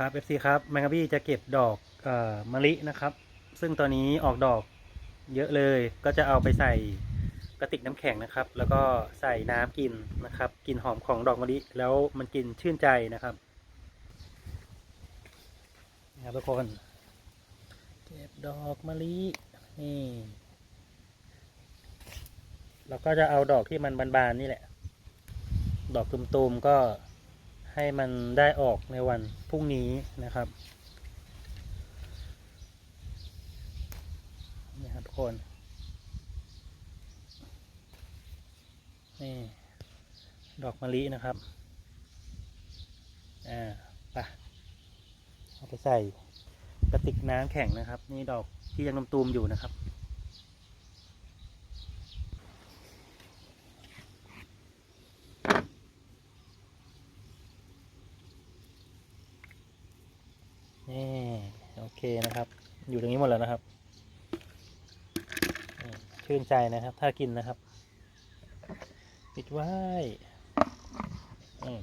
ครับ FC ครับแมงกะบี้จะเก็บดอกอมะลินะครับ ซึ่งตอนนี้ออกดอกเยอะเลยก็จะเอาไปใส่กระติกน้ำแข็งนะครับ แล้วก็ใส่น้ำกินนะครับกลิ่นหอมของดอกมะลิแล้วมันกินชื่นใจนะครับนะครับทุกคนเก็บดอกมะลินี่เราก็จะเอาดอกที่มันบานๆนี่แหละ ดอกตุมๆก็ ให้มันได้ออกในวันพรุ่งนี้นะครับนี่ครับทุกคน นี่ดอกมะลินะครับ อ่าไปเอาไปใส่กระติกน้ำแข็งนะครับ นี่ดอกที่ยังตุมอยู่นะครับ นี่โอเคนะครับ อยู่ตรงนี้หมดแล้วนะครับชื่นใจนะครับ ถ้ากินนะครับ ปิดไว้อืม